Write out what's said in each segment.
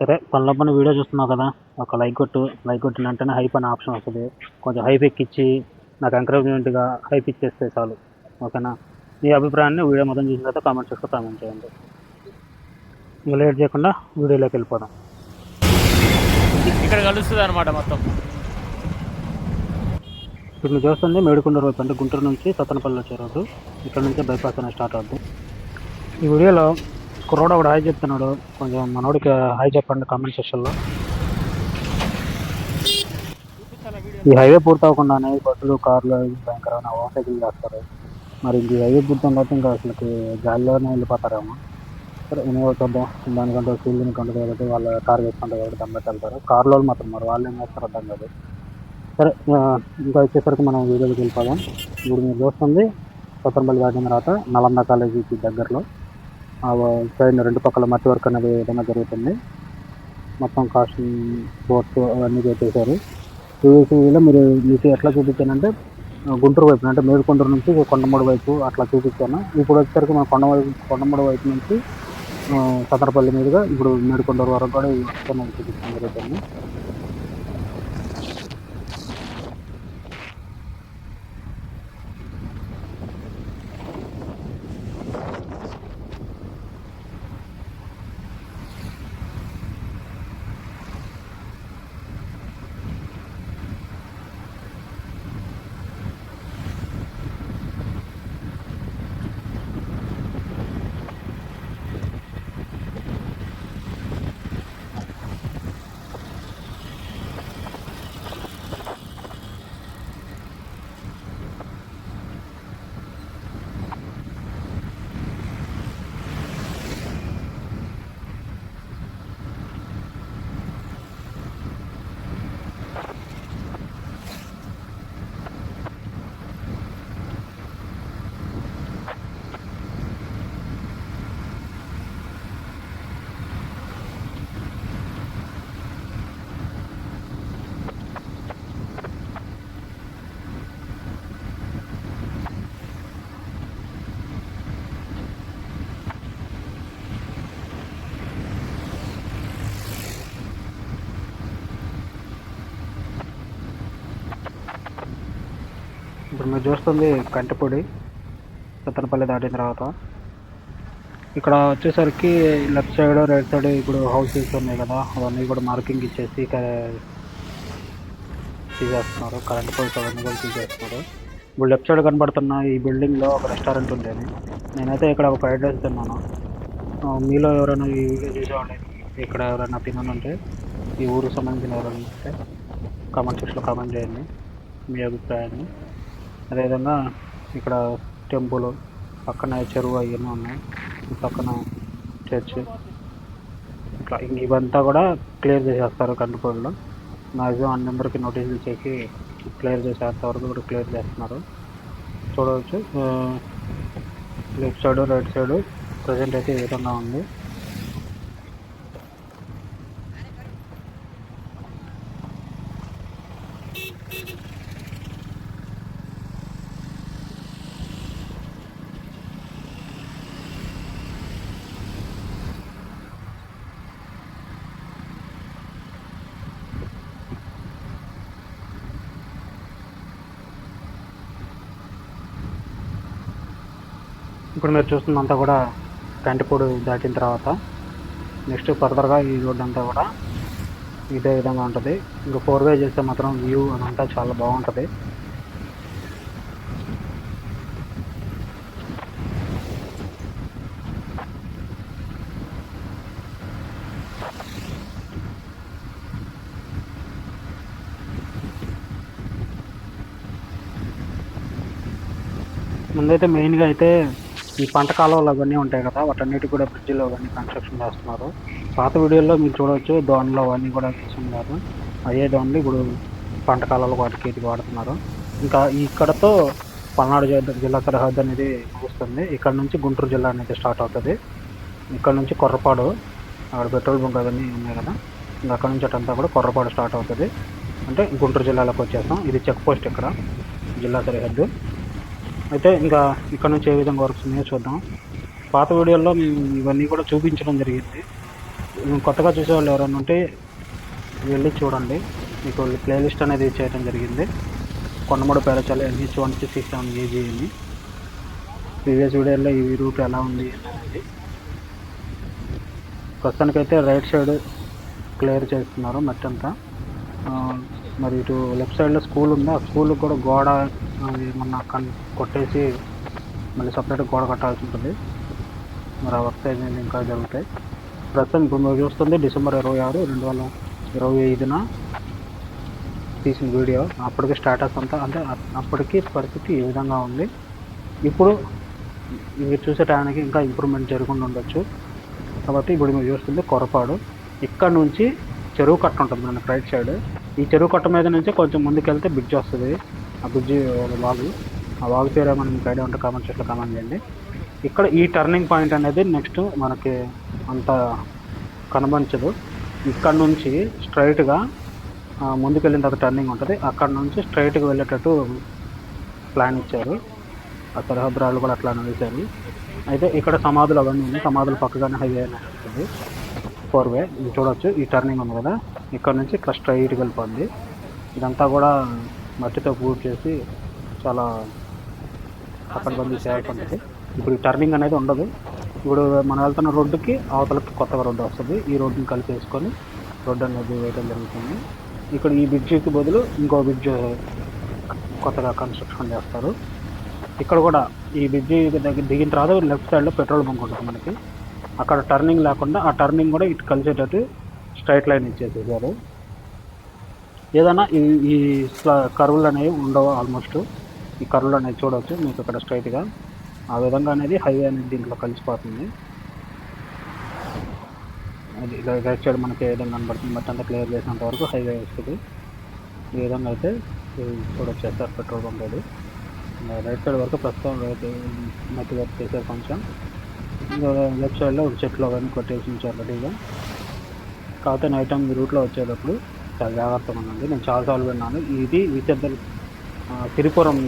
సరే పనిలో పని వీడియో చూస్తున్నావు కదా ఒక లైక్ కొట్టు లైక్ కొట్టిన వెంటనే హైప్ అనే ఆప్షన్ వస్తుంది. కొంచెం హైప్ ఎక్కిచ్చి నాకు ఎంకరేజ్మెంట్గా హైప్ ఇచ్చేస్తే చాలు. ఓకేనా? మీ అభిప్రాయాన్ని వీడియో మొత్తం చూసిన తర్వాత కామెంట్ చేస్తూ కామెంట్ చేయండి. ఇంకా లేట్ చేయకుండా వీడియోలోకి వెళ్ళిపోదాం. ఇక్కడ కలుస్తుంది అనమాట మొత్తం. ఇప్పుడు మీరు చూస్తుంది మేడికొండ రోడ్ అంటే గుంటూరు నుంచి సత్తనపల్లి వచ్చే రోడ్డు. ఇక్కడ నుంచి బైపాస్ అనేది స్టార్ట్ అవుద్ది. ఈ వీడియోలో కుర్రోడు ఒకడు హాయ్ చెప్తున్నాడు. కొంచెం మనోడికి హాయ్ చెప్పండి కామెంట్ సెక్షన్లో ఈ హైవే పూర్తి అవ్వకుండానే బస్సులు కార్లు భయంకరమైన ఓవర్టేకింగ్ చేస్తారు. మరి ఇంక హైవే పూర్తి కాబట్టి ఇంకా అసలుకి గాలిలోనే వెళ్ళిపోతారేమో. సరే ఏమో చూద్దాం. దానికంటే ఫీల్డ్ కంటే కాబట్టి వాళ్ళ కార్ వేసుకుంటారు కాబట్టి దమ్ వెళ్తారు. కార్లో వాళ్ళు మాత్రం మరి వాళ్ళు ఏం చేస్తారు అర్థం కాదు. సరే ఇంకా వచ్చేసరికి మనం వీడియోకి వెళ్ళిపోదాం. ఇప్పుడు మీరు చూస్తుంది కొత్తపల్లి దాటిన తర్వాత నలంద కాలేజీకి దగ్గరలో. పైన రెండు పక్కల మట్టి వర్క్ అనేది ఏదైనా జరుగుతుంది. మొత్తం కాస్ట్యూమ్ బోర్డ్స్ అవన్నీ పెట్టేశారు ప్రీవియస్ మీరు మీకు ఎట్లా చూపించానంటే గుంటూరు వైపు అంటే మేలుకొండూరు నుంచి కొండమూడు వైపు అట్లా చూపించాను. ఇప్పుడు వచ్చేసరికి మన కొండ వైపు కొండమూడు వైపు నుంచి సదరపల్లి మీదుగా ఇప్పుడు మేడుకొండూరు వరకు కూడా చూపించడం జరుగుతుంది. మీరు చూస్తుంది కంటిపొడి సత్తనపల్లి దాటిన తర్వాత. ఇక్కడ వచ్చేసరికి లెఫ్ట్ సైడ్ రైట్ సైడ్ ఇప్పుడు హౌసెస్ ఉన్నాయి కదా అవన్నీ కూడా మార్కింగ్ ఇచ్చేసి తీసేస్తున్నారు. కరెంట్ పోల్స్ అవన్నీ కూడా తీసేస్తున్నారు. ఇప్పుడు లెఫ్ట్ సైడ్ కనబడుతున్న ఈ బిల్డింగ్లో ఒక రెస్టారెంట్ ఉండేది నేనైతే ఇక్కడ ఒక ఫ్రైడ్ రైస్ తిన్నాను మీలో ఎవరైనా ఈ వీడియో చూసేవాళ్ళు ఇక్కడ ఎవరైనా తిననుంటే ఈ ఊరికి సంబంధించిన ఎవరైనా ఉంటే కామెంట్ సెక్షన్లో కామెంట్ చేయండి. మీ అభిప్రాయాన్ని. అదేవిధంగా ఇక్కడ టెంపుల్ పక్కన చెరువు అవన్నీ ఉన్నాయి. పక్కన చర్చ్. ఇట్లా ఇవంతా కూడా క్లియర్ చేసేస్తారు కంటిపూడిలో మ్యాక్సిమం అన్ని నెంబర్కి నోటీసులు చేసి క్లియర్ చేసేంత వరకు కూడా క్లియర్ చేస్తున్నారు. చూడవచ్చు. Left side right side present అయితే ఈ విధంగా ఉంది. ఇప్పుడు మీరు చూస్తుందంతా కూడా కంటిపూడి దాటిన తర్వాత నెక్స్ట్ ఫర్దర్గా ఈ రోడ్ అంతా కూడా ఇదే విధంగా ఉంటుంది. ఇంకా ఫోర్ వే చేస్తే మాత్రం వ్యూ అదంతా చాలా బాగుంటుంది. ముందైతే మెయిన్గా అయితే ఈ పంట కాలువలు అవన్నీ ఉంటాయి కదా వాటన్నిటి కూడా బ్రిడ్జిలో అవన్నీ కన్స్ట్రక్షన్ చేస్తున్నారు. పాత వీడియోలో మీరు చూడవచ్చు దోణలు అవన్నీ కూడా చేస్తున్నారు అదే దోన్లు ఇప్పుడు పంట కాలాలు వాటికి ఇది వాడుతున్నారు. ఇంకా ఇక్కడతో పల్నాడు జిల్లా జిల్లా సరిహద్దు అనేది ముగుస్తుంది. ఇక్కడ నుంచి గుంటూరు జిల్లా అనేది స్టార్ట్ అవుతుంది. ఇక్కడ నుంచి కొర్రపాడు అక్కడ పెట్రోల్ బంక్ అవన్నీ ఉన్నాయి కదా. ఇంకా అక్కడ నుంచి అటంతా కూడా కొర్రపాడు స్టార్ట్ అవుతుంది. అంటే గుంటూరు జిల్లాలోకి వచ్చేస్తాం. ఇది చెక్ పోస్ట్ ఇక్కడ జిల్లా సరిహద్దు. అయితే ఇంకా ఇక్కడ నుంచి ఏ విధంగా వర్క్స్ ఉన్నాయో చూద్దాం. పాత వీడియోల్లో మేము ఇవన్నీ కూడా చూపించడం జరిగింది. కొత్తగా చూసేవాళ్ళు ఎవరైనా ఉంటే వెళ్ళి చూడండి. మీకు ప్లేలిస్ట్ అనేది చేయడం జరిగింది. Kondamudu Perecherla NH one six seven AG అని. ప్రీవియస్ వీడియోలో ఈ రూట్ ఎలా ఉంది అనేది. ప్రస్తుతానికైతే రైట్ సైడ్ క్లియర్ చేస్తున్నారు మట్టి అంతా మరి ఇటు లెఫ్ట్ సైడ్లో స్కూల్ ఉంది? ఆ స్కూల్ కూడా గోడ ఏమన్నా కన్ కొట్టేసి మళ్ళీ సపరేట్ గోడ కట్టాల్సి ఉంటుంది. మరి ఆ వర్క్ అనేది ఇంకా జరుగుతాయి. ప్రస్తుతం ఇప్పుడు మీరు చూస్తుంది డిసెంబర్ ఇరవై ఆరు రెండు వేల ఇరవై ఐదున తీసిన వీడియో. అప్పటికి స్టేటస్ అంతా అంటే అప్పటికి పరిస్థితి ఈ విధంగా ఉంది. ఇప్పుడు ఇవి చూసే టైంకి ఇంకా ఇంప్రూవ్మెంట్ జరగకుండా ఉండొచ్చు. కాబట్టి ఇప్పుడు మీరు చూస్తుంది కొరపాడు. ఇక్కడ నుంచి చెరువు కట్ట ఉంటుంది మనకి రైట్ సైడ్. ఈ చెరువు కట్ట మీద నుంచి కొంచెం ముందుకెళ్తే బ్రిడ్జ్ వస్తుంది. ఆ బ్రిడ్జ్ వాగు. ఆ వాగు పేరు మనం మీకు ఐడియా ఉంటే కామెంట్ చెట్లు కామెంట్ చేయండి. ఇక్కడ ఈ టర్నింగ్ పాయింట్ అనేది నెక్స్ట్ మనకి అంత కనబంచదు ఇక్కడ నుంచి స్ట్రైట్గా ముందుకెళ్ళిన తర్వాత టర్నింగ్ ఉంటుంది. అక్కడ నుంచి స్ట్రైట్గా వెళ్ళేటట్టు ప్లాన్ ఇచ్చారు. ఆ సరిహద్దురాలు కూడా అట్లా వేశారు అయితే ఇక్కడ సమాధులు అవన్నీ ఉన్నాయి. సమాధులు పక్కగానే హైవే అనేది ఫోర్ వే చూడొచ్చు. ఈ టర్నింగ్ ఉంది కదా. ఇక్కడ నుంచి ఇట్లా స్ట్రైట్గా వెళ్ళిపోద్ది. ఇదంతా కూడా మట్టితో పూర్తి చేసి చాలా పక్కడబందీ చేయాల్సి ఇప్పుడు టర్నింగ్ అనేది ఉండదు. ఇప్పుడు మనం వెళ్తున్న రోడ్డుకి అవతలకి కొత్తగా రోడ్డు వస్తుంది. ఈ రోడ్డుని కలిపేసుకొని రోడ్డు అనేది వేయడం జరుగుతుంది. ఇక్కడ ఈ బ్రిడ్జికి బదులు ఇంకో బ్రిడ్జ్ కొత్తగా కన్స్ట్రక్షన్ చేస్తారు. ఇక్కడ కూడా ఈ బ్రిడ్జి దగ్గర దిగిన తర్వాత లెఫ్ట్ సైడ్లో పెట్రోల్ బంక్ ఉంటుంది మనకి. అక్కడ టర్నింగ్ లేకుండా ఆ టర్నింగ్ కూడా ఇటు కలిసేటట్టు స్ట్రైట్ లైన్ ఇచ్చేసేసారు ఏదైనా ఈ ఈ కరువులు అనేవి ఉండవు ఆల్మోస్ట్. ఈ కరువులు అనేవి చూడవచ్చు మీకు ఇక్కడ స్ట్రైట్గా. ఆ విధంగా అనేది హైవే అనేది దీంట్లో కలిసిపోతుంది. అది రైట్ సైడ్ మనకి ఏ విధంగా కనబడుతుంది బట్ అంతా క్లియర్ చేసినంత వరకు హైవే వస్తుంది. ఈ విధంగా అయితే చూడొచ్చు ఎస్ఆర్ పెట్రోల్ బంక్ అది. రైట్ సైడ్ వరకు ప్రస్తుతం మట్టి వర్క్ చేశారు కొంచెం లెఫ్ట్ సైడ్లో ఒక చెట్లు అవన్నీ కొట్టేసి ఉంచారు రెడీగా. కాకపోతే నైట్ టైం రూట్లో వచ్చేటప్పుడు చాలా జాగ్రత్తగా ఉండండి. నేను చాలాసార్లు విన్నాను. ఇది విచద్దల్ తిరుపురం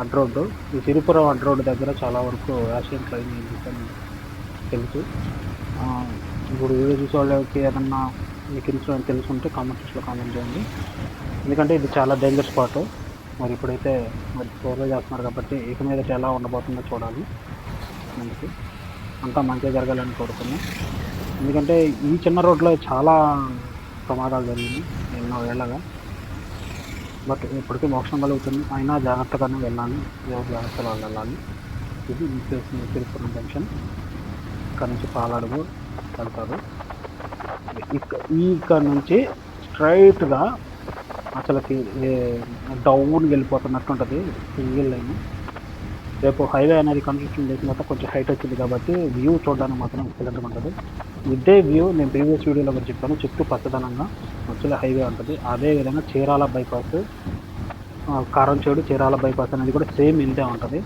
అడ్ రోడ్డు. ఈ తిరుపురం అడ్ రోడ్డు దగ్గర చాలా వరకు యాక్సిడెంట్లు అయింది తెలుసు. ఇప్పుడు వీడియో చూసే వాళ్ళకి ఏదన్నా మీకు ఇన్సూరెన్స్ తెలుసుంటే కామెంట్స్లో కామెంట్ చేయండి. ఎందుకంటే ఇది చాలా డేంజర్ స్పాట్ మరి ఇప్పుడైతే మరి ఫోర్లో చేస్తున్నారు కాబట్టి ఇక మీద ఎలా ఉండబోతుందో చూడాలి. మనకి అంతా మంచిగా జరగాలని కోరుకున్నాం. ఎందుకంటే ఈ చిన్న రోడ్లో చాలా ప్రమాదాలు జరిగింది ఎన్నో ఏళ్ళగా బట్ ఇప్పటికీ మోక్షం కలుగుతుంది. అయినా జాగ్రత్తగానే వెళ్ళాలి. ఎవరు జాగ్రత్తగా వెళ్ళాలి. ఇది చేసిన జంక్షన్ ఇక్కడ నుంచి పాలడుగు వెళ్తారు. ఇక్క ఈ ఇక్కడ నుంచి స్ట్రైట్గా అసలుకి డౌన్కి వెళ్ళిపోతున్నట్టు ఉంటుంది. Single line. రేపు హైవే అనేది కన్స్ట్రక్షన్ చేసిన తర్వాత కొంచెం హైట్ వచ్చింది కాబట్టి వ్యూ చూడడానికి మాత్రం ఎక్సలెంట్గా ఉంటుంది. ఇదే వ్యూ నేను ప్రీవియస్ వీడియోలో కూడా చెప్పాను చుట్టూ పచ్చదనంగా మధ్యలో హైవే ఉంటుంది. అదే విధంగా చీరాల బైపాస్ కారంచేడు చీరాల బైపాస్ అనేది కూడా సేమ్ ఇంతే ఉంటుంది.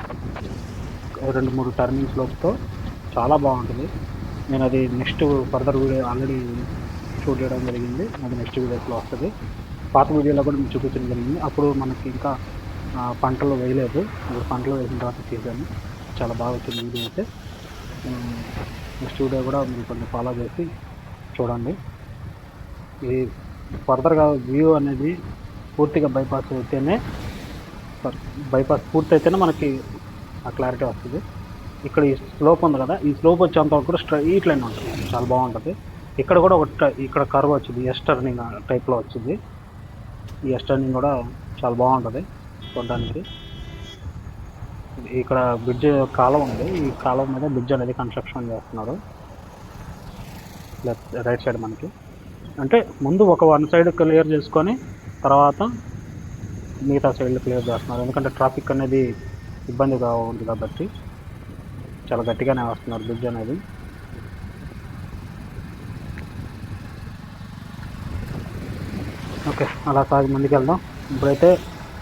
రెండు మూడు టర్నింగ్స్ లోపుతో చాలా బాగుంటుంది. నేను అది next further video already shoot చేయడం జరిగింది. అది నెక్స్ట్ వీడియోస్లో వస్తుంది. పాత వీడియోలో కూడా మీకు చూపించడం జరిగింది. అప్పుడు మనకి ఇంకా పంటలు వేయలేదు. ఇప్పుడు పంటలు వేసిన తర్వాత తీసాను చాలా బాగా వచ్చింది వీడియో అయితే. నెక్స్ట్ వీడియో కూడా మీరు కొంచెం ఫాలో చేసి చూడండి. ఈ ఫర్దర్గా వ్యూ అనేది పూర్తిగా బైపాస్ అయితేనే బైపాస్ పూర్తి అయితేనే మనకి ఆ క్లారిటీ వస్తుంది. ఇక్కడ ఈ స్లోప్ ఉంది కదా ఈ స్లోప్ వచ్చేంత వరకు కూడా స్ట్రైట్ లైన్ ఉంటుంది. చాలా బాగుంటుంది. ఇక్కడ కూడా ఒక ఇక్కడ కర్వ్ వచ్చింది ఎస్ టర్నింగ్ టైప్లో వచ్చింది. ఈ ఎస్ టర్నింగ్ కూడా చాలా బాగుంటుంది చూడడానికి. ఇక్కడ బ్రిడ్జ్ కాలం ఉంది. ఈ కాలం మీద బ్రిడ్జ్ అనేది కన్స్ట్రక్షన్ చేస్తున్నారు. లెఫ్ట్ రైట్ సైడ్ మనకి. అంటే ముందు ఒక వన్ సైడ్ క్లియర్ చేసుకొని తర్వాత మిగతా సైడ్లు క్లియర్ చేస్తున్నారు. ఎందుకంటే ట్రాఫిక్ అనేది ఇబ్బందిగా ఉంది కాబట్టి చాలా గట్టిగానే వస్తున్నారు బ్రిడ్జ్ అనేది. ఓకే అలా సాగి ముందుకు వెళ్దాం ఇప్పుడైతే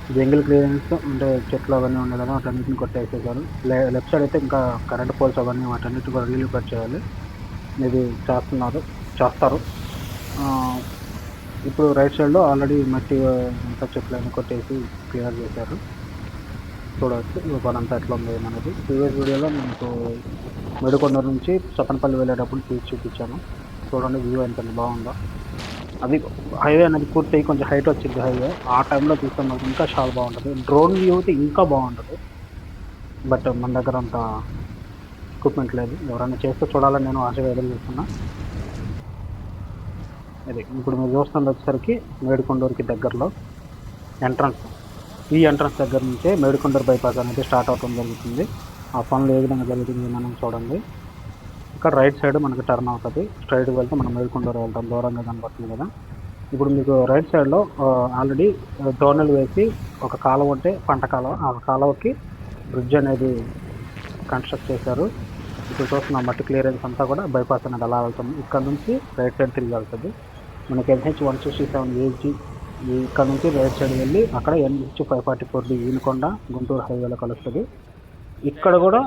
జంగిల్ క్లియరెన్స్ అంటే చెట్లు అవన్నీ ఉన్నాయి కదా వాటన్నిటిని కొట్టేసేసారు. లే లెఫ్ట్ సైడ్ అయితే ఇంకా కరెంట్ పోల్స్ అవన్నీ వాటన్నిటి కూడా రీలు కట్ చేయాలి. ఇది చేస్తున్నారు చేస్తారు. ఇప్పుడు రైట్ సైడ్లో ఆల్రెడీ మట్టి ఇంకా చెట్లు అన్నీ కొట్టేసి క్లియర్ చేశారు. చూడవచ్చు పనంతా అంతా ఎట్లా ఉంది అనేది. ప్రీవియస్ వీడియోలో మీకు మెడుకొండ నుంచి సతనపల్లి వెళ్ళేటప్పుడు తీసి చూపించాను. చూడండి వ్యూ ఎంత బాగుందో. అది హైవే అనేది పూర్తి కొంచెం హైట్ వచ్చింది హైవే ఆ టైంలో చూస్తే మనకు ఇంకా చాలా బాగుంటుంది. డ్రోన్ వ్యూ అయితే ఇంకా బాగుంటుంది. బట్ మన దగ్గర అంత ఎక్విప్మెంట్ లేదు. ఎవరైనా చేస్తే చూడాలని నేను ఆశ ఎదురు చేస్తున్నా. ఇది ఇప్పుడు మీరు చూస్తుంది వచ్చేసరికి మేడికొండూరుకి దగ్గరలో ఎంట్రన్స్ ఈ ఎంట్రన్స్ దగ్గర నుంచే మేడికొండూరు బైపాస్ అనేది స్టార్ట్ అవడం జరుగుతుంది. ఆ పనులు ఏ విధంగా జరుగుతుంది మనం చూడండి. ఇక్కడ రైట్ సైడ్ మనకి టర్న్ అవుతుంది. స్ట్రైట్కి వెళ్తే మనం మేల్కొండూరు వెళ్తాం. దూరంగా కనబడుతుంది కదా. ఇప్పుడు మీకు రైట్ సైడ్లో ఆల్రెడీ దోణలు వేసి ఒక కాలువ ఉంటే పంట కాలువ ఆ కాలువకి బ్రిడ్జ్ అనేది కన్స్ట్రక్ట్ చేశారు. ఇప్పుడు చూస్తున్న మట్టి క్లియరెన్స్ అంతా కూడా బైపాస్ అనేది అలా వెళ్తుంది ఇక్కడ నుంచి రైట్ సైడ్ తిరిగి వెళ్తుంది. మనకి NH one sixty seven AG ఇక్కడ నుంచి రైట్ సైడ్ వెళ్ళి అక్కడ NH five forty four D Vinukonda Guntur హైవేలో కలుస్తుంది. ఇక్కడ కూడా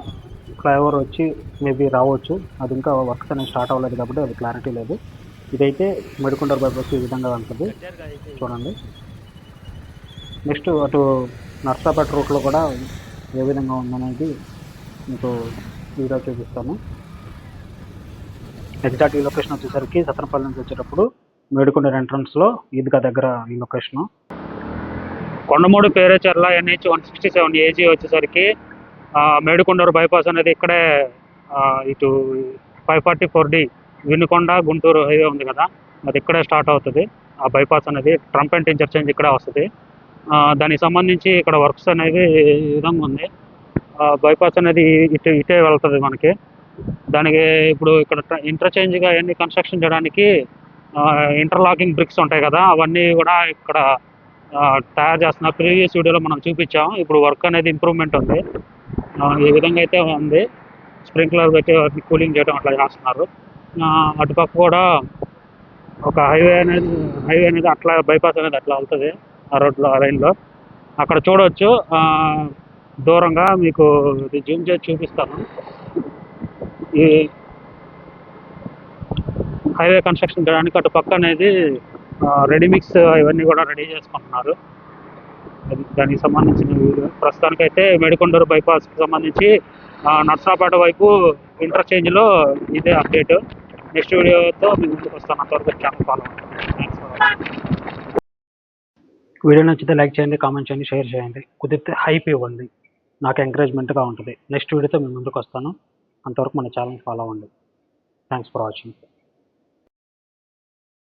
ఫ్లైఓవర్ వచ్చి మేబీ రావచ్చు. అది ఇంకా వర్క్స్ అనేది స్టార్ట్ అవ్వలేదు కాబట్టి అది క్లారిటీ లేదు. ఇదైతే మెడికొండర్ బైపాస్ ఈ విధంగా ఉంటుంది. చూడండి. నెక్స్ట్ అటు నర్సాపేట రూట్లో కూడా ఏ విధంగా ఉందనేది మీకు వీడియో చూపిస్తాను. ఎగ్జాక్ట్ ఈ లొకేషన్ వచ్చేసరికి సత్రపల్లి నుంచి వచ్చేటప్పుడు మేడికొండ ఎంట్రన్స్లో ఈద్గా దగ్గర ఈ location Kondamudu Perecherla NH one sixty seven AG వచ్చేసరికి మేడుకొండూరు బైపాస్ అనేది ఇక్కడే ఇటు five forty four D Vinukonda Guntur highway ఉంది కదా అది ఇక్కడే స్టార్ట్ అవుతుంది. ఆ బైపాస్ అనేది ట్రంప్ అండ్ ఇంటర్చేంజ్ ఇక్కడే వస్తుంది. దానికి సంబంధించి ఇక్కడ వర్క్స్ అనేవి ఈ విధంగా ఉంది. బైపాస్ అనేది ఇటు ఇటే వెళ్తుంది మనకి. దానికి ఇప్పుడు ఇక్కడ ఇంటర్చేంజ్గా అన్ని కన్స్ట్రక్షన్ చేయడానికి ఇంటర్లాకింగ్ బ్రిక్స్ ఉంటాయి కదా అవన్నీ కూడా ఇక్కడ తయారు చేస్తున్నారు. ప్రీవియస్ వీడియోలో మనం చూపించాం. ఇప్పుడు వర్క్ అనేది ఇంప్రూవ్మెంట్ ఉంది. ఈ విధంగా అయితే ఉంది. స్ప్రింక్లర్ పెట్టి వాటిని కూలింగ్ చేయడం అట్లా చేస్తున్నారు. అటుపక్క కూడా ఒక హైవే అనేది హైవే అనేది అట్లా బైపాస్ అనేది అట్లా వెళ్తుంది ఆ రోడ్లో ఆ లైన్లో. అక్కడ చూడవచ్చు దూరంగా మీకు ఇది జూమ్ చేసి చూపిస్తాను. ఈ హైవే కన్స్ట్రక్షన్ చేయడానికి అటు పక్క అనేది రెడీమిక్స్ ఇవన్నీ కూడా రెడీ చేసుకుంటున్నారు. దానికి సంబంధించిన ప్రస్తుతానికి ప్రస్తుతానికైతే మేడికొండూరు బైపాస్కి సంబంధించి ఆ, నర్సాపేట వైపు ఇంటర్చేంజ్లో ఇదే అప్డేట్ నెక్స్ట్ వీడియోతో మీ ముందుకు వస్తాను. అంతవరకు ఛానల్ ఫాలో వీడియో నచ్చితే లైక్ చేయండి కామెంట్ చేయండి షేర్ చేయండి. కుదిరితే హైప్ ఇవ్వండి. నాకు ఎంకరేజ్మెంట్గా ఉంటుంది. నెక్స్ట్ వీడియోతో మీ ముందుకు వస్తాను. అంతవరకు మన ఛానల్ ఫాలో అవ్వండి. Thanks for watching